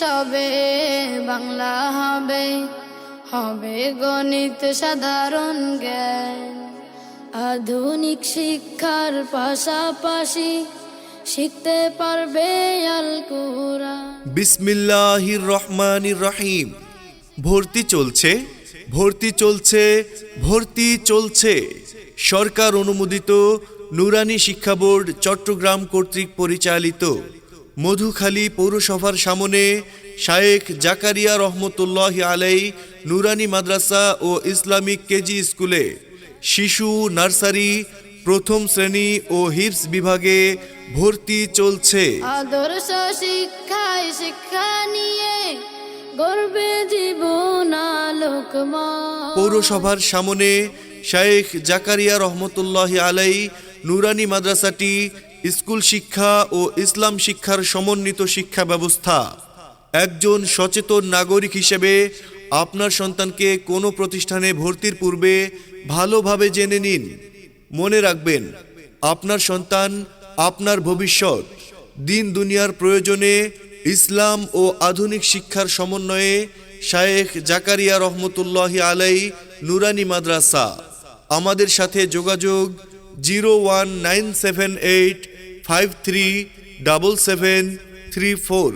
সবে বাংলা হবে হবে গণিত সাধারণ জ্ঞান। আধুনিক শিক্ষার পাশাপাশি শিখতে পারবে বিসমিল্লাহির রহমানির রহিম। ভর্তি চলছে ভর্তি চলছে ভর্তি চলছে। সরকার অনুমোদিত নুরানি শিক্ষা বোর্ড চট্টগ্রাম কর্তৃক পরিচালিত মধুখালী পৌরসভার সামনে শায়েখ জাকারিয়া রহমতুল্লাহ আলাই নুরানি মাদ্রাসা ও ইসলামিক কেজি স্কুলে শিশু নার্সারি প্রথম শ্রেণি ও হিপস বিভাগে ভর্তি চলছে। আদর্শ শিক্ষায় শিক্ষা নিয়ে গর্বে জীবন পৌরসভার সামনে শায়েখ জাকারিয়া রহমতুল্লাহ আলাই নুরানি মাদ্রাসাটি স্কুল শিক্ষা ও ইসলাম শিক্ষার সমন্বিত শিক্ষা ব্যবস্থা। একজন সচেতন নাগরিক হিসেবে আপনার সন্তানকে কোনো প্রতিষ্ঠানে ভর্তির পূর্বে ভালোভাবে জেনে নিন। মনে রাখবেন, আপনার সন্তান আপনার ভবিষ্যৎ, দিন দুনিয়ার প্রয়োজনে ইসলাম ও আধুনিক শিক্ষার সমন্বয়ে শায়েখ জাকারিয়া রহমতুল্লাহ আলাই নুরানি মাদ্রাসা। আমাদের সাথে যোগাযোগ zero one nine seven eight five three double seven three four